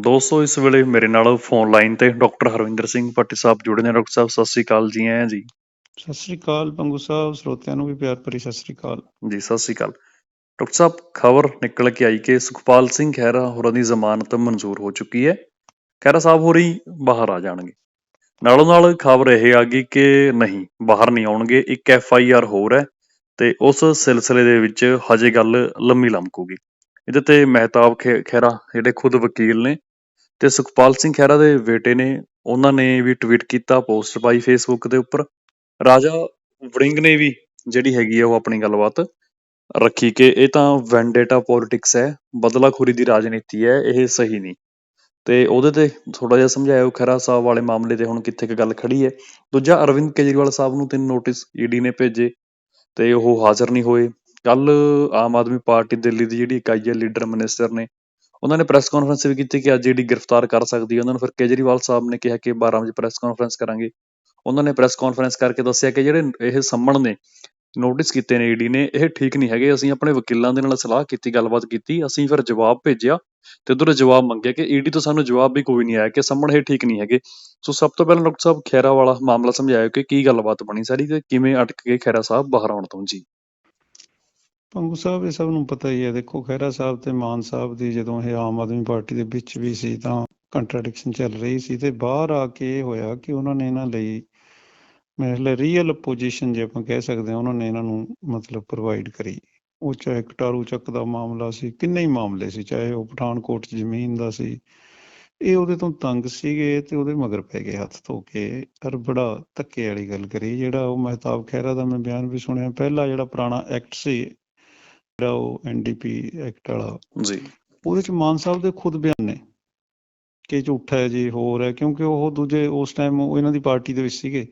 ਦੋਸਤੋ ਇਸ ਵੇਲੇ ਮੇਰੇ ਨਾਲ ਫੋਨ ਲਾਈਨ ਤੇ ਡਾਕਟਰ ਹਰਵਿੰਦਰ ਸਿੰਘ ਭੱਟੀ ਸਾਹਿਬ ਜੁੜੇ ਨੇ। ਡਾਕਟਰ ਸਾਹਿਬ ਸਤਿ ਸ੍ਰੀ ਅਕਾਲ ਜੀ ਆਇਆਂ ਜੀ? ਸਤਿ ਸ੍ਰੀ ਅਕਾਲ ਪੰਗੂ ਸਾਹਿਬ ਸਰੋਤਿਆਂ ਨੂੰ ਵੀ ਪਿਆਰ ਭਰੀ ਸਤਿ ਸ੍ਰੀ ਅਕਾਲ। ਜੀ ਸਤਿ ਸ੍ਰੀ ਅਕਾਲ। ਡਾਕਟਰ ਸਾਹਿਬ ਖਬਰ ਨਿਕਲ ਕੇ ਆਈ ਕਿ ਸੁਖਪਾਲ ਸਿੰਘ ਖਹਿਰਾ ਹੋਰਾਂ ਦੀ ਜ਼ਮਾਨਤ ਮਨਜ਼ੂਰ ਹੋ ਚੁੱਕੀ ਹੈ। ਖਹਿਰਾ ਸਾਹਿਬ ਹੋਰੀ ਬਾਹਰ ਆ ਜਾਣਗੇ। ਨਾਲੋਂ ਨਾਲ ਖਬਰ ਇਹ ਆ ਗਈ ਕਿ ਨਹੀਂ ਬਾਹਰ ਨਹੀਂ ਆਉਣਗੇ ਇੱਕ ਐਫ ਆਈ ਆਰ ਹੋਰ ਹੈ ਤੇ ਉਸ ਸਿਲਸਿਲੇ ਦੇ ਵਿੱਚ ਹਜੇ ਗੱਲ ਲੰਮੀ ਲਮਕੂਗੀ। ਇਹਦੇ ਤੇ ਮਹਿਤਾਬ ਖਹਿਰਾ ਜਿਹੜੇ ਖੁਦ ਵਕੀਲ ਨੇ ਤੇ ਸੁਖਪਾਲ ਸਿੰਘ ਖਹਿਰਾ ਦੇ ਬੇਟੇ ਨੇ, ਉਹਨਾਂ ਨੇ ਵੀ ਟਵੀਟ ਕੀਤਾ ਪੋਸਟ ਪਾਈ ਫੇਸਬੁੱਕ ਦੇ ਉੱਪਰ। ਰਾਜਾ ਵੜਿੰਗ ਨੇ ਵੀ ਜਿਹੜੀ ਹੈਗੀ ਆ ਉਹ ਆਪਣੀ ਗੱਲਬਾਤ ਰੱਖੀ ਕਿ ਇਹ ਤਾਂ ਵੈਂਡੇਟਾ ਪੋਲਿਟਿਕਸ ਹੈ, ਬਦਲਾਖੋਰੀ ਦੀ ਰਾਜਨੀਤੀ ਹੈ, ਇਹ ਸਹੀ ਨਹੀਂ। ਤੇ ਉਹਦੇ ਤੇ ਥੋੜਾ ਜਿਹਾ ਸਮਝਾਇਓ, ਖਹਿਰਾ ਸਾਹਿਬ ਵਾਲੇ ਮਾਮਲੇ ਤੇ ਹੁਣ ਕਿੱਥੇ ਕੁ ਗੱਲ ਖੜੀ ਹੈ। ਦੂਜਾ, ਅਰਵਿੰਦ ਕੇਜਰੀਵਾਲ ਸਾਹਿਬ ਨੂੰ ਤਿੰਨ ਨੋਟਿਸ ਈਡੀ ਨੇ ਭੇਜੇ ਤੇ ਉਹ ਹਾਜ਼ਰ ਨਹੀਂ ਹੋਏ। ਕੱਲ ਆਮ ਆਦਮੀ ਪਾਰਟੀ ਦਿੱਲੀ ਦੀ ਜਿਹੜੀ ਇਕਾਈ ਹੈ ਲੀਡਰ ਮਿਨਿਸਟਰ ਨੇ ਉਹਨਾਂ ਨੇ ਪ੍ਰੈਸ ਕਾਨਫਰੰਸ ਵੀ ਕੀਤੀ ਕਿ ਅੱਜ ਜਿਹੜੀ ਗ੍ਰਿਫਤਾਰ ਕਰ ਸਕਦੀ ਹੈ, ਉਹਨਾਂ ਨੂੰ ਫਿਰ ਕੇਜਰੀਵਾਲ ਸਾਹਿਬ ਨੇ ਕਿਹਾ ਕਿ 12 ਵਜੇ ਪ੍ਰੈਸ ਕਾਨਫਰੰਸ ਕਰਾਂਗੇ। ਉਹਨਾਂ ਨੇ ਪ੍ਰੈਸ ਕਾਨਫਰੰਸ ਕਰਕੇ ਦੱਸਿਆ ਕਿ ਜਿਹੜੇ ਇਹ ਸੰਮਣ ਨੇ ਨੋਟਿਸ ਕੀਤੇ ਨੇ ਈਡੀ ਨੇ, ਇਹ ਠੀਕ ਨਹੀਂ ਹੈਗੇ, ਅਸੀਂ ਆਪਣੇ ਵਕੀਲਾਂ ਦੇ ਨਾਲ ਸਲਾਹ ਕੀਤੀ, ਗੱਲਬਾਤ ਕੀਤੀ, ਅਸੀਂ ਫਿਰ ਜਵਾਬ ਭੇਜਿਆ ਤੇ ਉਧਰ ਜਵਾਬ ਮੰਗਿਆ ਕਿ ਈਡੀ ਤੋਂ ਸਾਨੂੰ ਜਵਾਬ ਵੀ ਕੋਈ ਨਹੀਂ ਆਇਆ ਕਿ ਸੰਮਣ ਇਹ ਠੀਕ ਨਹੀਂ ਹੈਗੇ। ਸੋ ਸਭ ਤੋਂ ਪਹਿਲਾਂ ਡਾਕਟਰ ਸਾਹਿਬ ਖੈਰਾ ਵਾਲਾ ਮਾਮਲਾ ਸਮਝਾਇਓ ਕਿ ਕੀ ਗੱਲਬਾਤ ਬਣੀ ਸਾਰੀ ਤੇ ਕਿਵੇਂ ਅਟਕ ਕੇ ਖੈਰਾ ਸਾਹਿਬ ਬਾਹਰ ਆਉਣ ਤੋਂ। ਜੀ। ਪੰਗੂ ਸਾਹਿਬ, ਇਹ ਸਭ ਨੂੰ ਪਤਾ ਹੀ ਹੈ। ਦੇਖੋ, ਖਹਿਰਾ ਸਾਹਿਬ ਤੇ ਮਾਨ ਸਾਹਿਬ ਦੀ ਜਦੋਂ ਇਹ ਆਮ ਆਦਮੀ ਪਾਰਟੀ ਦੇ ਵਿੱਚ ਵੀ ਸੀ ਤਾਂ ਕੰਟਰਡਿਕਸ਼ਨ ਚੱਲ ਰਹੀ ਸੀ ਤੇ ਬਾਹਰ ਆ ਕੇ ਇਹ ਹੋਇਆ ਕਿ ਉਹਨਾਂ ਨੇ ਇਹਨਾਂ ਲਈ ਮੇਰੇ ਰੀਅਲ ਪੋਜੀਸ਼ਨ ਜੇ ਆਪਾਂ ਕਹਿ ਸਕਦੇ ਹਾਂ, ਉਹਨਾਂ ਨੇ ਇਹਨਾਂ ਨੂੰ ਮਤਲਬ ਪ੍ਰੋਵਾਈਡ ਕਰੀ। ਉਹ ਚਾਹੇ ਕਟਾਰੂ ਚੱਕ ਦਾ ਮਾਮਲਾ ਸੀ, ਕਿੰਨੇ ਹੀ ਮਾਮਲੇ ਸੀ, ਚਾਹੇ ਉਹ ਪਠਾਨਕੋਟ ਜ਼ਮੀਨ ਦਾ ਸੀ। ਇਹ ਉਹਦੇ ਤੋਂ ਤੰਗ ਸੀਗੇ ਤੇ ਉਹਦੇ ਮਗਰ ਪੈ ਗਏ ਹੱਥ ਧੋ ਕੇ। ਪਰ ਬੜਾ ਧੱਕੇ ਵਾਲੀ ਗੱਲ ਕਰੀ, ਜਿਹੜਾ ਉਹ ਮਹਿਤਾਬ ਖਹਿਰਾ ਦਾ ਮੈਂ ਬਿਆਨ ਵੀ ਸੁਣਿਆ, ਪਹਿਲਾ ਜਿਹੜਾ ਪੁਰਾਣਾ ਐਕਟ ਸੀ ਜਿਹੜਾ ਉਹ ਐਨਡੀਪੀ ਐਕਟ ਵਾਲਾ ਜੀ। ਉਹਦੇ ਚ ਮਾਨ ਸਾਹਿਬ ਦੇ ਖੁਦ ਬਿਆਨ ਨੇ ਕਿ ਝੂਠਾ ਹੈ ਜੀ ਹੋਰ ਹੈ ਕਿਉਂਕਿ ਉਹ ਦੂਜੇ ਉਸ ਟਾਈਮ ਉਹ ਇਹਨਾਂ ਦੀ ਪਾਰਟੀ ਦੇ ਵਿੱਚ ਸੀਗੇ।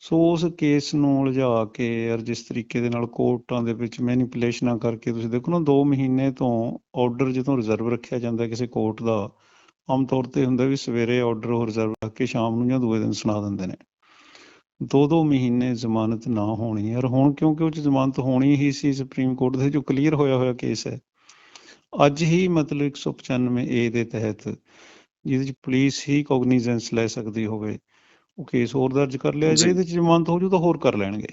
ਸੋ ਉਸ ਕੇਸ ਨੂੰ ਉਲਝਾ ਕੇ ਔਰ ਜਿਸ ਤਰੀਕੇ ਦੇ ਨਾਲ ਕੋਰਟਾਂ ਦੇ ਵਿੱਚ ਮੈਨੀਪੂਲੇਸ਼ਨਾਂ ਕਰਕੇ ਤੁਸੀਂ ਦੇਖੋ ਨਾ 2 ਮਹੀਨੇ ਤੋਂ ਆਰਡਰ ਜਦੋਂ ਰਿਜ਼ਰਵ ਰੱਖਿਆ ਜਾਂਦਾ ਕਿਸੇ ਕੋਰਟ ਦਾ ਆਮ ਤੌਰ ਤੇ ਹੁੰਦਾ ਵੀ ਸਵੇਰੇ ਆਰਡਰ ਉਹ ਰਿਜ਼ਰਵ ਰੱਖ ਕੇ ਸ਼ਾਮ ਨੂੰ ਜਾਂ ਦੂਏ ਦਿਨ ਸੁਣਾ ਦਿੰਦੇ ਨੇ। ਦੋ ਦੋ ਮਹੀਨੇ ਜ਼ਮਾਨਤ ਨਾ ਹੋਣੀ ਔਰ ਹੁਣ ਕਿਉਂਕਿ ਉਹ 'ਚ ਜ਼ਮਾਨਤ ਹੋਣੀ ਹੀ ਸੀ ਸੁਪਰੀਮ ਕੋਰਟ ਦੇ ਜੋ ਕਲੀਅਰ ਹੋਇਆ ਹੋਇਆ ਕੇਸ ਹੈ ਅੱਜ ਹੀ ਮਤਲਬ 195 ਏ ਦੇ ਤਹਿਤ ਜਿਹਦੇ ਚ ਪੁਲਿਸ ਹੀ ਕੋਗਨੀਜ਼ੈਂਸ ਲੈ ਸਕਦੀ ਹੋਵੇ ਉਹ ਕੇਸ ਹੋਰ ਦਰਜ ਕਰ ਲਿਆ ਜੀ। ਇਹਦੇ ਚ ਜ਼ਮਾਨਤ ਹੋ ਜੂ ਤਾਂ ਹੋਰ ਕਰ ਲੈਣਗੇ।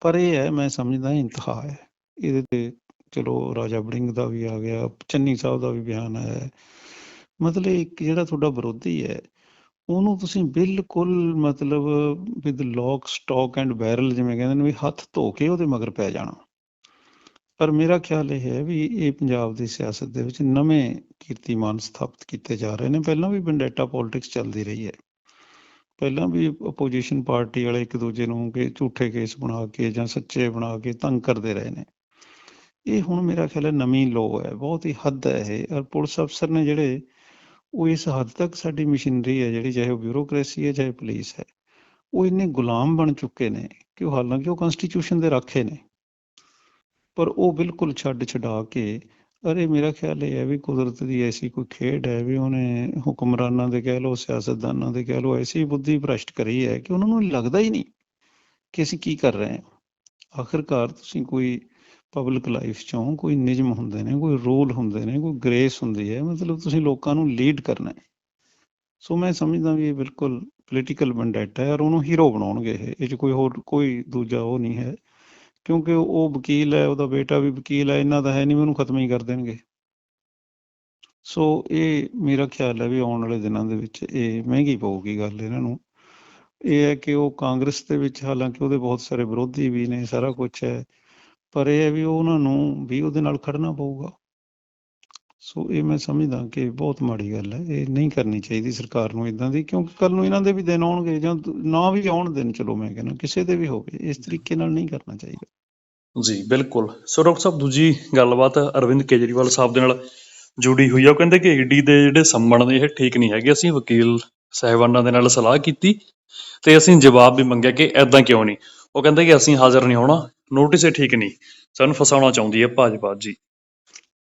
ਪਰ ਇਹ ਹੈ ਮੈਂ ਸਮਝਦਾ ਇੰਤਹਾ ਹੈ। ਇਹਦੇ ਤੇ ਚਲੋ ਰਾਜਾ ਵੜਿੰਗ ਦਾ ਵੀ ਆ ਗਿਆ ਚੰਨੀ ਸਾਹਿਬ ਦਾ ਵੀ ਬਿਆਨ ਆਇਆ ਮਤਲਬ ਇੱਕ ਜਿਹੜਾ ਤੁਹਾਡਾ ਵਿਰੋਧੀ ਹੈ ਉਹਨੂੰ ਤੁਸੀਂ ਬਿਲਕੁਲ ਮਤਲਬ with lock stock and barrel ਜਿਵੇਂ ਕਹਿੰਦੇ ਨੇ ਵੀ ਹੱਥ ਧੋ ਕੇ ਉਹਦੇ ਮਗਰ ਪੈ ਜਾਣਾ। ਪਰ ਮੇਰਾ ਖਿਆਲ ਇਹ ਹੈ ਵੀ ਇਹ ਪੰਜਾਬ ਦੀ ਸਿਆਸਤ ਦੇ ਵਿੱਚ ਨਵੇਂ ਕੀਰਤੀਮਾਨ ਸਥਾਪਿਤ ਕੀਤੇ ਜਾ ਰਹੇ ਨੇ। ਪਹਿਲਾਂ ਵੀ ਵੈਂਡੇਟਾ ਪੋਲਿਟਿਕਸ ਚੱਲਦੀ ਰਹੀ ਹੈ। ਪਹਿਲਾਂ ਵੀ ਆਪੋਜੀਸ਼ਨ ਪਾਰਟੀ ਵਾਲੇ ਇੱਕ ਦੂਜੇ ਨੂੰ ਕਿ ਝੂਠੇ ਕੇਸ ਬਣਾ ਕੇ ਜਾਂ ਸੱਚੇ ਬਣਾ ਕੇ ਤੰਗ ਕਰਦੇ ਰਹੇ ਨੇ। ਇਹ ਹੁਣ ਮੇਰਾ ਖਿਆਲ ਹੈ ਨਵੀਂ ਲੋ ਹੈ। ਬਹੁਤ ਹੀ ਹੱਦ ਹੈ ਇਹ। ਔਰ ਪੁਲਿਸ ਅਫਸਰ ਨੇ ਜਿਹੜੇ ਉਹ ਇਸ ਹੱਦ ਤੱਕ ਸਾਡੀ ਮਸ਼ੀਨਰੀ ਹੈ ਜਿਹੜੀ ਚਾਹੇ ਉਹ ਬਿਊਰੋਕ੍ਰੇਸੀ ਹੈ, ਚਾਹੇ ਪੁਲਿਸ ਹੈ, ਉਹ ਇੰਨੇ ਗੁਲਾਮ ਬਣ ਚੁੱਕੇ ਨੇ ਕਿ ਉਹ ਹਾਲਾਂਕਿ ਉਹ ਕਨਸਟੀਟਿਊਸ਼ਨ ਦੇ ਰਾਖੇ ਨੇ। ਪਰ ਉਹ ਬਿਲਕੁਲ ਛੱਡ ਛਡਾ ਕੇ, ਅਰੇ ਮੇਰਾ ਖਿਆਲ ਇਹ ਹੈ ਵੀ ਕੁਦਰਤ ਦੀ ਐਸੀ ਕੋਈ ਖੇਡ ਹੈ ਵੀ ਉਹਨੇ ਹੁਕਮਰਾਨਾਂ ਦੇ ਕਹਿ ਲਓ, ਸਿਆਸਤਦਾਨਾਂ ਦੇ ਕਹਿ ਲਓ, ਐਸੀ ਬੁੱਧੀ ਭ੍ਰਸ਼ਟ ਕਰੀ ਹੈ ਕਿ ਉਹਨਾਂ ਨੂੰ ਲੱਗਦਾ ਹੀ ਨਹੀਂ ਕਿ ਅਸੀਂ ਕੀ ਕਰ ਰਹੇ ਹਾਂ। ਆਖਿਰਕਾਰ ਤੁਸੀਂ ਕੋਈ ਪਬਲਿਕ ਲਾਈਫ ਚੋਂ ਕੋਈ ਨਿਯਮ ਹੁੰਦੇ ਨੇ, ਕੋਈ ਰੂਲ ਹੁੰਦੇ ਨੇ, ਕੋਈ ਗ੍ਰੇਸ ਹੁੰਦੀ ਹੈ, ਮਤਲਬ ਤੁਸੀਂ ਲੋਕਾਂ ਨੂੰ ਲੀਡ ਕਰਨਾ ਹੈ। ਸੋ ਮੈਂ ਸਮਝਦਾ ਵੀ ਇਹ ਬਿਲਕੁਲ ਪੋਲੀਟੀਕਲ ਵੈਂਡੇਟਾ ਹੈ ਔਰ ਉਹਨੂੰ ਹੀਰੋ ਬਣਾਉਣਗੇ ਇਹ ਇਹ 'ਚ ਕੋਈ ਹੋਰ, ਕੋਈ ਦੂਜਾ ਉਹ ਨਹੀਂ ਹੈ। ਕਿਉਂਕਿ ਉਹ ਵਕੀਲ ਹੈ, ਉਹਦਾ ਬੇਟਾ ਵੀ ਵਕੀਲ ਹੈ, ਇਹਨਾਂ ਦਾ ਹੈ ਨਹੀਂ, ਉਹਨੂੰ ਖਤਮ ਹੀ ਕਰ ਦੇਣਗੇ। ਸੋ ਇਹ ਮੇਰਾ ਖਿਆਲ ਹੈ ਵੀ ਆਉਣ ਵਾਲੇ ਦਿਨਾਂ ਦੇ ਵਿੱਚ ਇਹ ਮਹਿੰਗੀ ਪਊਗੀ ਗੱਲ ਇਹਨਾਂ ਨੂੰ। ਇਹ ਹੈ ਕਿ ਉਹ ਕਾਂਗਰਸ ਦੇ ਵਿੱਚ ਹਾਲਾਂਕਿ ਉਹਦੇ ਬਹੁਤ ਸਾਰੇ ਵਿਰੋਧੀ ਵੀ ਨੇ, ਸਾਰਾ ਕੁਝ ਹੈ। ਪਰ ਇਹ ਹੈ ਵੀ ਉਹਨਾਂ ਨੂੰ ਵੀ ਉਹਦੇ ਨਾਲ ਖੜਨਾ ਪਊਗਾ। ਸੋ ਇਹ ਮੈਂ ਸਮਝਦਾ ਕਿ ਬਹੁਤ ਮਾੜੀ ਗੱਲ ਹੈ, ਇਹ ਨਹੀਂ ਕਰਨੀ ਚਾਹੀਦੀ ਸਰਕਾਰ ਨੂੰ ਇਦਾਂ ਦੀ, ਕਿਉਂਕਿ ਕੱਲ ਨੂੰ ਇਹਨਾਂ ਦੇ ਵੀ ਦਿਨ ਆਉਣਗੇ ਜਾਂ ਨਾ ਵੀ ਆਉਣ ਦਿਨ, ਚਲੋ ਮੈਂ ਕਹਿੰਦਾ ਕਿਸੇ ਦੇ ਵੀ ਹੋਵੇ, ਇਸ ਤਰੀਕੇ ਨਾਲ ਨਹੀਂ ਕਰਨਾ ਚਾਹੀਦਾ। ਜੀ, ਬਿਲਕੁਲ। ਸੋ ਡਾਕਟਰ ਸਾਹਿਬ, ਦੂਜੀ ਗੱਲਬਾਤ ਅਰਵਿੰਦ ਕੇਜਰੀਵਾਲ ਸਾਹਿਬ ਦੇ ਨਾਲ ਜੁੜੀ ਹੋਈ ਆ। ਉਹ ਕਹਿੰਦੇ ਕਿ ਈਡੀ ਦੇ ਜਿਹੜੇ ਸੰਮਣ ਨੇ, ਇਹ ਠੀਕ ਨਹੀਂ ਹੈਗੇ। ਅਸੀਂ ਵਕੀਲ ਸਾਹਿਬਾਨਾਂ ਦੇ ਨਾਲ ਸਲਾਹ ਕੀਤੀ ਤੇ ਅਸੀਂ ਜਵਾਬ ਵੀ ਮੰਗਿਆ ਕਿ ਐਦਾਂ ਕਿਉਂ ਨਹੀਂ। ਉਹ ਕਹਿੰਦੇ ਕਿ ਅਸੀਂ ਹਾਜ਼ਰ ਨਹੀਂ ਹੋਣਾ। ਨੋਟਿਸ ਇਹ ਠੀਕ ਨਹੀਂ। ਸਾਨੂੰ ਫਸਾਉਣਾ ਚਾਹੁੰਦੀ ਹੈ ਭਾਜਪਾ, ਜੀ।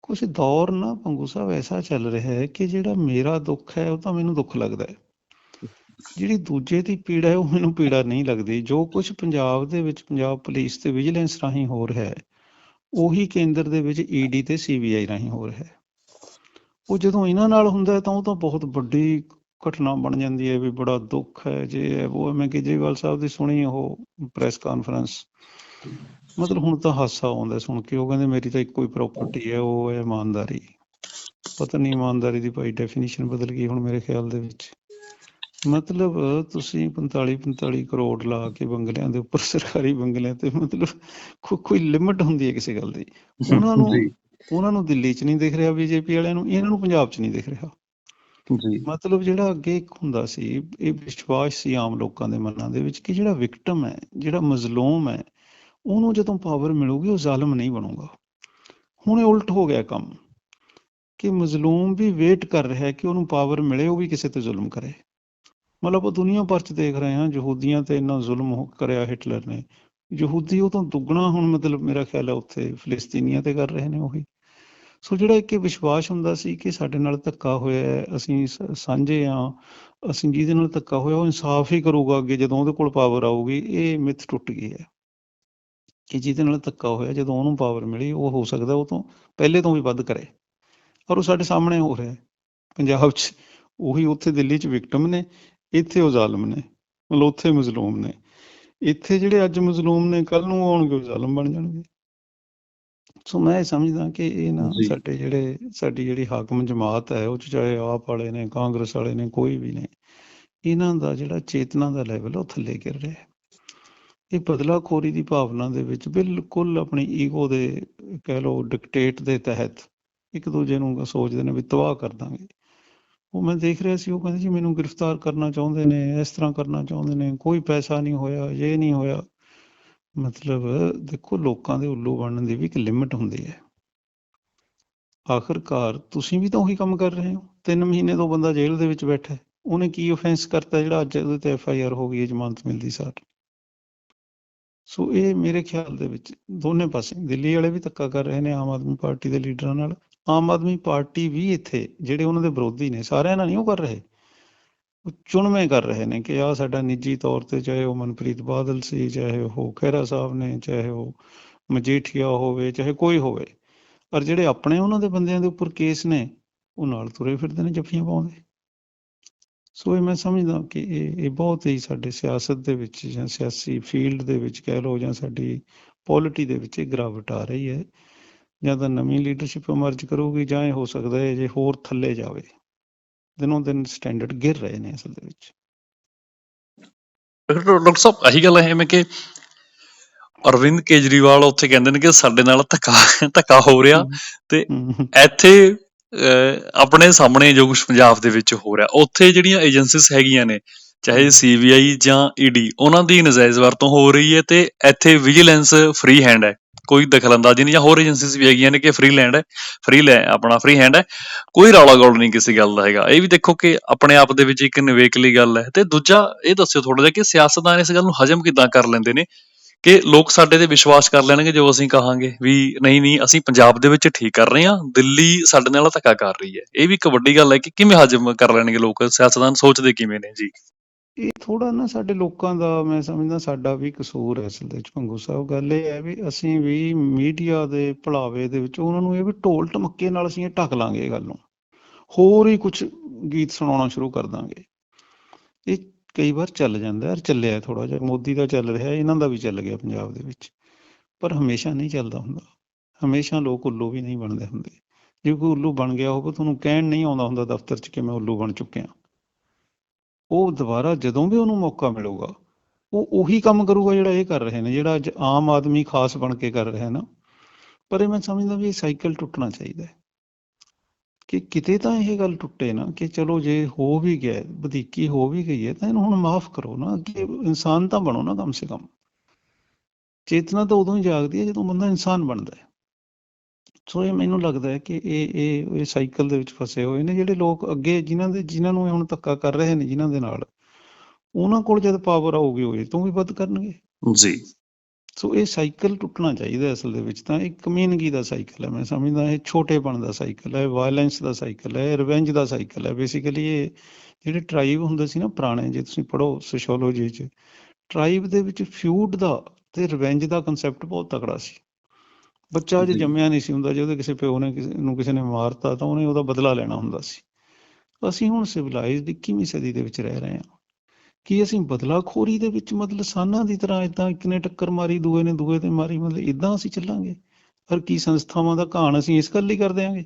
ਕੁਝ ਦੌਰ ਨਾ ਪੰਗੂ ਸਾਹਿਬ, ਐਸਾ ਚੱਲ ਰਿਹਾ ਹੈ ਕਿ ਜਿਹੜਾ ਮੇਰਾ ਦੁੱਖ ਹੈ, ਉਹ ਤਾਂ ਮੈਨੂੰ ਦੁੱਖ ਲੱਗਦਾ ਹੈ। ਜਿਹੜੀ ਦੂਜੇ ਦੀ ਪੀੜਾ ਹੈ, ਉਹ ਮੈਨੂੰ ਪੀੜਾ ਨਹੀਂ ਲੱਗਦੀ। ਜੋ ਕੁਝ ਪੰਜਾਬ ਦੇ ਵਿੱਚ, ਪੰਜਾਬ ਪੁਲਿਸ ਤੇ ਵਿਜੀਲੈਂਸ ਰਾਹੀਂ ਹੋ ਰਿਹਾ ਹੈ, ਉਹੀ ਕੇਂਦਰ ਦੇ ਵਿੱਚ ਈਡੀ ਤੇ ਸੀਬੀਆਈ ਰਾਹੀਂ ਹੋ ਰਿਹਾ ਹੈ। ਉਹ ਜਦੋਂ ਇਹਨਾਂ ਨਾਲ ਹੁੰਦਾ ਹੈ, ਤਾਂ ਉਹ ਤਾਂ ਬਹੁਤ ਵੱਡੀ ਘਟਨਾ ਬਣ ਜਾਂਦੀ ਹੈ ਵੀ ਬੜਾ ਦੁੱਖ ਹੈ। ਜੇ ਉਹ ਮੈਂ ਕੇਜਰੀਵਾਲ ਸਾਹਿਬ ਦੀ ਸੁਣੀ, ਉਹ ਪ੍ਰੈਸ ਕਾਨਫਰੰਸ। ਮਤਲਬ ਹੁਣ ਤਾਂ ਹਾਸਾ ਆਉਂਦਾ ਸੁਣ ਕੇ ਉਹ ਕਹਿੰਦੇ ਮੇਰੀ ਤਾਂ ਇੱਕੋ ਹੀ ਪ੍ਰਾਪਰਟੀ ਹੈ ਉਹ ਹੈ ਇਮਾਨਦਾਰੀ। ਪਤਾ ਨਹੀਂ ਇਮਾਨਦਾਰੀ ਦੀ ਭਾਈ ਡੈਫੀਨੇਸ਼ਨ ਬਦਲ ਗਈ ਹੁਣ ਮੇਰੇ ਖਿਆਲ ਦੇ ਵਿੱਚ। ਮਤਲਬ ਤੁਸੀਂ 45 45 ਕਰੋੜ ਲਾ ਕੇ ਬੰਗਲਿਆਂ ਦੇ ਉੱਪਰ ਸਰਕਾਰੀ ਬੰਗਲਿਆਂ ਤੇ ਮਤਲਬ ਕੋਈ ਲਿਮਟ ਹੁੰਦੀ ਹੈ ਕਿਸੇ ਗੱਲ ਦੀ? ਉਹਨਾਂ ਨੂੰ ਉਹਨਾਂ ਨੂੰ ਦਿੱਲੀ 'ਚ ਨਹੀਂ ਦਿਖ ਰਿਹਾ ਬੀਜੇਪੀ ਵਾਲਿਆਂ ਨੂੰ ਇਹਨਾਂ ਨੂੰ ਪੰਜਾਬ 'ਚ ਨਹੀਂ ਦਿਖ ਰਿਹਾ। ਜੀ। ਮਤਲਬ ਜਿਹੜਾ ਅੱਗੇ ਇੱਕ ਹੁੰਦਾ ਸੀ ਇਹ ਵਿਸ਼ਵਾਸ ਸੀ ਆਮ ਲੋਕਾਂ ਦੇ ਮਨਾਂ ਦੇ ਵਿੱਚ ਕਿ ਜਿਹੜਾ ਵਿਕਟਮ ਹੈ ਜਿਹੜਾ ਮਜ਼ਲੂਮ ਹੈ ਉਹਨੂੰ ਜਦੋਂ ਪਾਵਰ ਮਿਲੂਗੀ ਉਹ ਜ਼ਾਲਮ ਨਹੀਂ ਬਣੂਗਾ। ਹੁਣ ਇਹ ਉਲਟ ਹੋ ਗਿਆ ਕੰਮ ਕਿ ਮਜ਼ਲੂਮ ਵੀ ਵੇਟ ਕਰ ਰਿਹਾ ਹੈ ਕਿ ਉਹਨੂੰ ਪਾਵਰ ਮਿਲੇ, ਉਹ ਵੀ ਕਿਸੇ ਤੇ ਜ਼ੁਲਮ ਕਰੇ। ਮਤਲਬ ਉਹ ਦੁਨੀਆ ਭਰ ਚ ਦੇਖ ਰਹੇ ਹਾਂ, ਯਹੂਦੀਆਂ ਤੇ ਇੰਨਾ ਜ਼ੁਲਮ ਕਰਿਆ ਹਿਟਲਰ ਨੇ। ਯਹੂਦੀ ਉਹ ਤੋਂ ਦੁੱਗਣਾ ਹੁਣ ਮਤਲਬ ਮੇਰਾ ਖਿਆਲ ਹੈ ਉੱਥੇ ਫਿਲਿਸਤੀਨੀਆਂ ਤੇ ਕਰ ਰਹੇ ਨੇ ਉਹੀ। ਸੋ ਜਿਹੜਾ ਇੱਕ ਵਿਸ਼ਵਾਸ ਹੁੰਦਾ ਸੀ ਕਿ ਸਾਡੇ ਨਾਲ ਧੱਕਾ ਹੋਇਆ ਹੈ, ਅਸੀਂ ਸਾਂਝੇ ਆ ਅਸੀਂ ਜਿਹਦੇ ਨਾਲ ਧੱਕਾ ਹੋਇਆ, ਉਹ ਇਨਸਾਫ ਹੀ ਕਰੂਗਾ ਅੱਗੇ ਜਦੋਂ ਉਹਦੇ ਕੋਲ ਪਾਵਰ ਆਊਗੀ, ਇਹ ਮਿੱਥ ਟੁੱਟ ਗਈ ਹੈ। ਕਿ ਜਿਹਦੇ ਨਾਲ ਧੱਕਾ ਹੋਇਆ ਜਦੋਂ ਉਹਨੂੰ ਪਾਵਰ ਮਿਲੀ ਉਹ ਹੋ ਸਕਦਾ ਉਹ ਤੋਂ ਪਹਿਲੇ ਤੋਂ ਵੀ ਵੱਧ ਕਰੇ। ਔਰ ਉਹ ਸਾਡੇ ਸਾਹਮਣੇ ਹੋ ਰਿਹਾ ਹੈ। ਪੰਜਾਬ 'ਚ ਉਹੀ ਉੱਥੇ ਦਿੱਲੀ 'ਚ ਵਿਕਟਮ ਨੇ ਇੱਥੇ ਉਹ ਜ਼ਾਲਮ ਨੇ ਮਤਲਬ ਉੱਥੇ ਮਜ਼ਲੂਮ ਨੇ। ਇੱਥੇ ਜਿਹੜੇ ਅੱਜ ਮਜ਼ਲੂਮ ਨੇ ਕੱਲ ਨੂੰ ਆਉਣਗੇ ਉਹ ਜ਼ਾਲਮ ਬਣ ਜਾਣਗੇ। ਸੋ ਮੈਂ ਇਹ ਸਮਝਦਾ ਕਿ ਇਹ ਨਾ। ਸਾਡੇ ਜਿਹੜੇ ਸਾਡੀ ਜਿਹੜੀ ਹਾਕਮ ਜਮਾਤ ਹੈ ਉਹ ਚਾਹੇ ਆਪ ਵਾਲੇ ਨੇ ਕਾਂਗਰਸ ਵਾਲੇ ਨੇ ਕੋਈ ਵੀ ਨੇ ਇਹਨਾਂ ਦਾ ਜਿਹੜਾ ਚੇਤਨਾ ਦਾ ਲੈਵਲ ਉਹ ਥੱਲੇ ਗਿਰ ਰਿਹਾ ਹੈ। ਇਹ ਬਦਲਾਖੋਰੀ ਦੀ ਭਾਵਨਾ ਦੇ ਵਿੱਚ ਬਿਲਕੁਲ ਆਪਣੀ ਈਗੋ ਦੇ ਕਹਿ ਲੋ ਡਿਕਟੇਟ ਦੇ ਤਹਿਤ ਇੱਕ ਦੂਜੇ ਨੂੰ ਸੋਚਦੇ ਨੇ ਵੀ ਤਬਾਹ ਕਰ ਦਾਂਗੇ। ਉਹ ਮੈਂ ਦੇਖ ਰਿਹਾ ਸੀ, ਉਹ ਕਹਿੰਦੇ ਜੀ ਮੈਨੂੰ ਗ੍ਰਿਫਤਾਰ ਕਰਨਾ ਚਾਹੁੰਦੇ ਨੇ, ਇਸ ਤਰ੍ਹਾਂ ਕਰਨਾ ਚਾਹੁੰਦੇ ਨੇ, ਕੋਈ ਪੈਸਾ ਨਹੀਂ ਹੋਇਆ, ਇਹ ਨਹੀਂ ਹੋਇਆ। ਮਤਲਬ ਦੇਖੋ ਲੋਕਾਂ ਦੇ ਉੱਲੂ ਬਣਨ ਦੀ ਵੀ ਇੱਕ ਲਿਮਿਟ ਹੁੰਦੀ ਹੈ। ਆਖਰਕਾਰ ਤੁਸੀਂ ਵੀ ਤਾਂ ਉਹੀ ਕੰਮ ਕਰ ਰਹੇ ਹੋ। ਤਿੰਨ ਮਹੀਨੇ ਤੋਂ ਬੰਦਾ ਜੇਲ੍ਹ ਦੇ ਵਿੱਚ ਬੈਠਾ ਹੈ। ਉਹਨੇ ਕੀ ਆਫੈਂਸ ਕਰਤਾ ਜਿਹੜਾ ਅੱਜ ਉਹਦੇ ਤੇ ਐਫ ਆਈ ਆਰ ਹੋ ਗਈ ਹੈ, ਜ਼ਮਾਨਤ ਮਿਲਦੀ ਸਾਰ। ਸੋ ਇਹ ਮੇਰੇ ਖਿਆਲ ਦੇ ਵਿੱਚ ਦੋਨੇ ਪਾਸੇ, ਦਿੱਲੀ ਵਾਲੇ ਵੀ ਧੱਕਾ ਕਰ ਰਹੇ ਨੇ ਆਮ ਆਦਮੀ ਪਾਰਟੀ ਦੇ ਲੀਡਰਾਂ ਨਾਲ। ਆਮ ਆਦਮੀ ਪਾਰਟੀ ਵੀ ਇੱਥੇ, ਜਿਹੜੇ ਉਹਨਾਂ ਦੇ ਵਿਰੋਧੀ ਨੇ, ਸਾਰਿਆਂ ਨਾਲ ਨਹੀਂ ਉਹ ਕਰ ਰਹੇ। ਉਹ ਚੁਣਵੇਂ ਕਰ ਰਹੇ ਨੇ ਕਿ ਆ ਸਾਡਾ ਨਿੱਜੀ ਤੌਰ ਤੇ ਚਾਹੇ ਉਹ ਮਨਪ੍ਰੀਤ ਬਾਦਲ ਸੀ, ਚਾਹੇ ਉਹ ਖਹਿਰਾ ਸਾਹਿਬ ਨੇ, ਚਾਹੇ ਉਹ ਮਜੀਠੀਆ ਹੋਵੇ, ਚਾਹੇ ਕੋਈ ਹੋਵੇ। ਪਰ ਜਿਹੜੇ ਆਪਣੇ ਉਹਨਾਂ ਦੇ ਬੰਦਿਆਂ ਦੇ ਉੱਪਰ ਕੇਸ ਨੇ, ਉਹ ਨਾਲ ਤੁਰੇ ਫਿਰਦੇ ਨੇ, ਜੱਫੀਆਂ ਪਾਉਂਦੇ। ਸੋ ਇਹ ਮੈਂ ਸਮਝਦਾ ਕਿ ਇਹ ਇਹ ਬਹੁਤ ਹੀ ਸਾਡੇ ਸਿਆਸਤ ਦੇ ਵਿੱਚ ਜਾਂ ਸਿਆਸੀ ਫੀਲਡ ਦੇ ਵਿੱਚ ਕਹਿ ਲਓ ਜਾਂ ਸਾਡੀ ਪੋਲਿਟੀ ਦੇ ਵਿੱਚ ਇਹ ਗਿਰਾਵਟ ਆ ਰਹੀ ਹੈ। ਜਾਂ ਤਾਂ ਨਵੀਂ ਲੀਡਰਸ਼ਿਪ ਇਮਰਜ ਕਰੂਗੀ ਜਾਂ ਇਹ ਹੋ ਸਕਦਾ ਹੈ ਜੇ ਹੋਰ ਥੱਲੇ ਜਾਵੇ। ਦਿਨੋਂ ਦਿਨ ਸਟੈਂਡਰਡ ਗਿਰ ਰਹੇ ਨੇ ਅਸਲ ਦੇ ਵਿੱਚ। ਡਾਕਟਰ ਸਾਹਿਬ ਆਹੀ ਗੱਲ ਹੈ ਮੈਂ ਕਿ ਅਰਵਿੰਦ ਕੇਜਰੀਵਾਲ ਉੱਥੇ ਕਹਿੰਦੇ ਨੇ ਕਿ ਸਾਡੇ ਨਾਲ ਧੱਕਾ ਧੱਕਾ ਹੋ ਰਿਹਾ ਤੇ ਇੱਥੇ ਅਹ, ਆਪਣੇ ਸਾਹਮਣੇ ਜੋ ਕੁਝ ਪੰਜਾਬ ਦੇ ਵਿੱਚ ਹੋ ਰਿਹਾ, ਉੱਥੇ ਜਿਹੜੀਆਂ ਏਜੰਸੀਜ਼ ਹੈਗੀਆਂ ਨੇ, ਚਾਹੇ ਸੀਬੀਆਈ ਜਾਂ ਈਡੀ ਉਹਨਾਂ ਦੀ ਨਜਾਇਜ਼ ਵਰਤੋਂ ਹੋ ਰਹੀ ਹੈ ਤੇ ਇੱਥੇ ਵਿਜੀਲੈਂਸ ਫ੍ਰੀ ਹੈਂਡ ਹੈ। ਕੋਈ ਦਖਲਅੰਦਾਜ਼ੀ ਨਹੀਂ ਜਾਂ ਹੋਰ ਏਜੰਸੀਜ਼ ਵੀ ਹੈਗੀਆਂ ਨੇ ਕਿ ਫ੍ਰੀ ਲੈਂਡ ਹੈ ਫ੍ਰੀ ਲੈ, ਆਪਣਾ ਫ੍ਰੀ ਹੈਂਡ ਹੈ। ਕੋਈ ਰੌਲਾ ਗੋਲ ਨਹੀਂ ਕਿਸੇ ਗੱਲ ਦਾ ਹੈਗਾ। ਇਹ ਵੀ ਦੇਖੋ ਕਿ ਆਪਣੇ ਆਪ ਦੇ ਵਿੱਚ ਇੱਕ ਨਿਵੇਕਲੀ ਗੱਲ ਹੈ। ਤੇ ਦੂਜਾ ਇਹ ਦੱਸਿਓ ਥੋੜਾ ਜਿਹਾ ਕਿ ਸਿਆਸਤਦਾਨ ਇਸ ਗੱਲ ਨੂੰ ਹਜਮ ਕਿਦਾਂ ਕਰ ਲੈਂਦੇ ਨੇ? ਕਿ ਲੋਕ ਸਾਡੇ ਤੇ ਵਿਸ਼ਵਾਸ ਕਰ ਲੈਣਗੇ ਜੋ ਅਸੀਂ ਕਹਾਂਗੇ ਵੀ ਨਹੀਂ ਨਹੀਂ, ਅਸੀਂ ਪੰਜਾਬ ਦੇ ਵਿੱਚ ਠੀਕ ਕਰ ਰਹੇ ਹਾਂ, ਦਿੱਲੀ ਸਾਡੇ ਨਾਲ ਧੱਕਾ ਕਰ ਰਹੀ ਹੈ। ਇਹ ਵੀ ਇੱਕ ਵੱਡੀ ਗੱਲ ਹੈ ਕਿ ਕਿਵੇਂ ਹਜਮ ਕਰ ਲੈਣਗੇ ਲੋਕ? ਸਿਆਸਤਦਾਨ ਸੋਚਦੇ ਕਿਵੇਂ ਨੇ? ਜੀ। ਇਹ ਥੋੜਾ ਨਾ ਸਾਡੇ ਲੋਕਾਂ ਦਾ ਮੈਂ ਸਮਝਦਾ ਸਾਡਾ ਵੀ ਕਸੂਰ ਹੈ ਅਸਲ ਦੇ ਵਿੱਚ ਭੰਗੂ ਸਾਹਿਬ। ਗੱਲ ਇਹ ਹੈ ਵੀ ਅਸੀਂ ਵੀ ਮੀਡੀਆ ਦੇ ਭਲਾਵੇ ਦੇ ਵਿੱਚ ਉਹਨਾਂ ਨੂੰ ਇਹ ਵੀ ਢੋਲ ਟਮੱਕੇ ਨਾਲ ਅਸੀਂ ਇਹ ਢੱਕ ਲਾਂਗੇ ਇਹ ਗੱਲ ਨੂੰ। ਹੋਰ ਹੀ ਕੁਝ ਗੀਤ ਸੁਣਾਉਣਾ ਸ਼ੁਰੂ ਕਰ ਦਾਂਗੇ। ਇਹ ਕਈ ਵਾਰ ਚੱਲ ਜਾਂਦਾ ਹੈ ਚੱਲਿਆ ਥੋੜਾ ਜਿਹਾ, ਮੋਦੀ ਦਾ ਚੱਲ ਰਿਹਾ, ਇਹਨਾਂ ਦਾ ਵੀ ਚੱਲ ਗਿਆ ਪੰਜਾਬ ਦੇ ਵਿੱਚ। ਪਰ ਹਮੇਸ਼ਾ ਨਹੀਂ ਚੱਲਦਾ ਹੁੰਦਾ। ਹਮੇਸ਼ਾ ਲੋਕ ਉੱਲੂ ਵੀ ਨਹੀਂ ਬਣਦੇ ਹੁੰਦੇ। ਜੇ ਕੋਈ ਉੱਲੂ ਬਣ ਗਿਆ ਹੋਵੇ, ਤੁਹਾਨੂੰ ਕਹਿਣ ਨਹੀਂ ਆਉਂਦਾ ਹੁੰਦਾ ਦਫ਼ਤਰ 'ਚ ਕਿ ਮੈਂ ਉੱਲੂ ਬਣ ਚੁੱਕਿਆ ਉਹ ਦੁਬਾਰਾ ਜਦੋਂ ਵੀ ਉਹਨੂੰ ਮੌਕਾ ਮਿਲੂਗਾ, ਉਹ ਉਹੀ ਕੰਮ ਕਰੂਗਾ ਜਿਹੜਾ ਇਹ ਕਰ ਰਹੇ ਨੇ, ਜਿਹੜਾ ਅੱਜ ਆਮ ਆਦਮੀ ਖਾਸ ਬਣ ਕੇ ਕਰ ਰਿਹਾ ਨਾ। ਪਰ ਇਹ ਮੈਂ ਸਮਝਦਾ ਵੀ ਇਹ ਸਾਈਕਲ ਟੁੱਟਣਾ ਚਾਹੀਦਾ ਹੈ। ਕਿ ਕਿਤੇ ਤਾਂ ਇਹ ਗੱਲ ਟੁੱਟੇ ਨਾ ਕਿ ਚਲੋ ਜੇ ਹੋ ਵੀ ਗਿਆ, ਵਧੀਕੀ ਹੋ ਵੀ ਗਈ ਹੈ, ਤਾਂ ਇਹਨੂੰ ਹੁਣ ਮਾਫ ਕਰੋ ਨਾ ਕਿ ਇਨਸਾਨ ਤਾਂ ਬਣੋ ਨਾ ਕਮ ਸੇ ਕਮ। ਚੇਤਨਾ ਤਾਂ ਉਦੋਂ ਹੀ ਜਾਗਦੀ ਹੈ ਜਦੋਂ ਬੰਦਾ ਇਨਸਾਨ ਬਣਦਾ ਹੈ। ਸੋ ਇਹ ਮੈਨੂੰ ਲੱਗਦਾ ਹੈ ਕਿ ਇਹ ਇਹ ਇਹ ਸਾਈਕਲ ਦੇ ਵਿੱਚ ਫਸੇ ਹੋਏ ਨੇ ਜਿਹੜੇ ਲੋਕ ਅੱਗੇ ਜਿਨ੍ਹਾਂ ਦੇ, ਜਿਨ੍ਹਾਂ ਨੂੰ ਹੁਣ ਧੱਕਾ ਕਰ ਰਹੇ ਨੇ, ਜਿਨ੍ਹਾਂ ਦੇ ਨਾਲ, ਉਹਨਾਂ ਕੋਲ ਜਦ ਪਾਵਰ ਆਊਗੀ ਉਹ ਤੋਂ ਵੀ ਵੱਧ ਕਰਨਗੇ। ਜੀ। ਸੋ ਇਹ ਸਾਈਕਲ ਟੁੱਟਣਾ ਚਾਹੀਦਾ ਅਸਲ ਦੇ ਵਿੱਚ ਤਾਂ ਇਹ ਕਮਿਊਨਿਟੀ ਦਾ ਸਾਈਕਲ ਹੈ ਮੈਂ ਸਮਝਦਾ ਇਹ ਛੋਟੇਪਣ ਦਾ ਸਾਈਕਲ ਹੈ ਵਾਇਲੈਂਸ ਦਾ ਸਾਈਕਲ ਹੈ ਰਿਵੈਂਜ ਦਾ ਸਾਈਕਲ ਹੈ। ਬੇਸਿਕਲੀ ਇਹ ਜਿਹੜੇ ਟ੍ਰਾਈਬ ਹੁੰਦੇ ਸੀ ਨਾ ਪੁਰਾਣੇ ਜੇ ਤੁਸੀਂ ਪੜੋ ਸੋਸ਼ੀਓਲੋਜੀ 'ਚ ਟ੍ਰਾਈਬ ਦੇ ਵਿੱਚ ਫਿਊਡ ਦਾ ਤੇ ਰਿਵੈਂਜ ਦਾ ਕਨਸੈਪਟ ਬਹੁਤ ਤਕੜਾ ਸੀ। ਬੱਚਾ ਜੀ। ਜੰਮਿਆ ਨਹੀਂ ਸੀ ਹੁੰਦਾ ਜੇ ਉਹਦੇ ਕਿਸੇ ਪਿਓ ਨੇ ਕਿਸੇ ਨੂੰ ਕਿਸੇ ਨੇ ਮਾਰਤਾ ਤਾਂ ਉਹਨੇ ਉਹਦਾ ਬਦਲਾ ਲੈਣਾ ਹੁੰਦਾ ਸੀ। ਅਸੀਂ ਹੁਣ ਸਿਵਲਾਈਜ਼ਡ 21ਵੀਂ ਸਦੀ ਦੇ ਵਿੱਚ ਰਹਿ ਰਹੇ ਹਾਂ। ਕਿ ਅਸੀਂ ਬਦਲਾਖੋਰੀ ਦੇ ਵਿੱਚ ਮਤਲਬ ਸਾਨਾਂ ਦੀ ਤਰ੍ਹਾਂ ਇਦਾਂ ਇੱਕ ਨੇ ਟੱਕਰ ਮਾਰੀ, ਦੂਏ ਨੇ ਦੂਏ ਤੇ ਮਾਰੀ, ਮਤਲਬ ਇਦਾਂ ਅਸੀਂ ਚੱਲਾਂਗੇ। ਪਰ ਕੀ ਸੰਸਥਾਵਾਂ ਦਾ ਘਾਣ ਅਸੀਂ ਇਸ ਗੱਲ ਲਈ ਕਰ ਦਿਆਂਗੇ?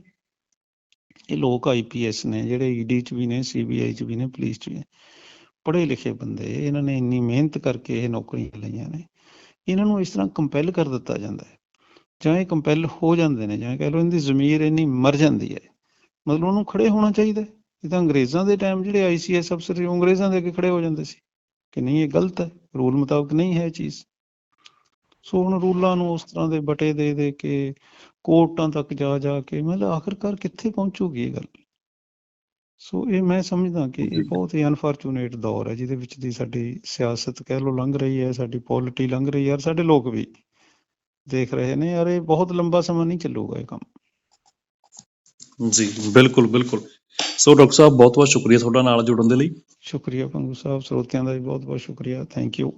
ਇਹ ਲੋਕ ਆਈਪੀਐਸ ਨੇ, ਜਿਹੜੇ ਈਡੀ ਚ ਵੀ ਨੇ ਸੀਬੀਆਈ ਚ ਵੀ ਨੇ, ਪੁਲਿਸ ਚ ਵੀ ਪੜ੍ਹੇ ਲਿਖੇ ਬੰਦੇ, ਇਹਨਾਂ ਨੇ ਇੰਨੀ ਮਿਹਨਤ ਕਰਕੇ ਇਹ ਨੌਕਰੀਆਂ ਲਈਆਂ ਨੇ। ਇਹਨਾਂ ਨੂੰ ਇਸ ਤਰ੍ਹਾਂ ਕੰਪੈਲ ਕਰ ਦਿੱਤਾ ਜਾਂਦਾ ਹੈ। ਜਾਂ ਇਹ ਕੰਪੈਲ ਹੋ ਜਾਂਦੇ ਨੇ, ਜਾਂ ਕਹਿ ਲਓ ਇਹਦੀ ਜ਼ਮੀਰ ਇੰਨੀ ਮਰ ਜਾਂਦੀ ਹੈ। ਮਤਲਬ ਉਹਨੂੰ ਖੜੇ ਹੋਣਾ ਚਾਹੀਦਾ ਹੈ। ਇਹ ਤਾਂ ਅੰਗਰੇਜ਼ਾਂ ਦੇ ਟਾਈਮ ਜਿਹੜੇ ਆਈਸੀਐਸ ਅਫਸਰ ਅੰਗਰੇਜ਼ਾਂ ਦੇ ਅੱਗੇ ਖੜੇ ਹੋ ਜਾਂਦੇ ਸੀ ਕਿ ਨਹੀਂ ਇਹ ਗਲਤ ਹੈ ਰੂਲ ਮੁਤਾਬਕ ਨਹੀਂ ਹੈ ਇਹ ਚੀਜ਼। ਸੋ ਹੁਣ ਰੂਲਾਂ ਨੂੰ ਉਸ ਤਰ੍ਹਾਂ ਦੇ ਬਟੇ ਦੇ ਦੇ ਕੇ ਕੋਰਟਾਂ ਤੱਕ ਜਾ ਜਾ ਕੇ ਮਤਲਬ ਆਖਰਕਾਰ ਕਿੱਥੇ ਪਹੁੰਚੂਗੀ ਇਹ ਗੱਲ? ਸੋ ਇਹ ਮੈਂ ਸਮਝਦਾ ਕਿ ਇਹ। ਬਹੁਤ ਹੀ ਅਨਫੋਰਚੂਨੇਟ ਦੌਰ ਹੈ ਜਿਹਦੇ ਵਿੱਚ ਦੀ ਸਾਡੀ ਸਿਆਸਤ ਕਹਿ ਲਓ ਲੰਘ ਰਹੀ ਹੈ ਸਾਡੀ ਪੋਲਿਟੀ ਲੰਘ ਰਹੀ ਹੈ ਔਰ ਸਾਡੇ ਲੋਕ ਵੀ ਦੇਖ ਰਹੇ ਨੇ ਯਾਰ ਇਹ ਬਹੁਤ ਲੰਬਾ ਸਮਾਂ ਨਹੀਂ ਚੱਲੂਗਾ ਇਹ ਕੰਮ। ਜੀ ਬਿਲਕੁਲ ਬਿਲਕੁਲ। ਸੋ ਡਾਕਟਰ ਸਾਹਿਬ, ਬਹੁਤ ਬਹੁਤ ਸ਼ੁਕਰੀਆ ਤੁਹਾਡਾ ਨਾਲ ਜੁੜਨ ਦੇ ਲਈ। ਸ਼ੁਕਰੀਆ ਪੰਗੂ ਸਾਹਿਬ, ਸਰੋਤਿਆਂ ਦਾ ਵੀ ਬਹੁਤ ਬਹੁਤ ਸ਼ੁਕਰੀਆ। Thank you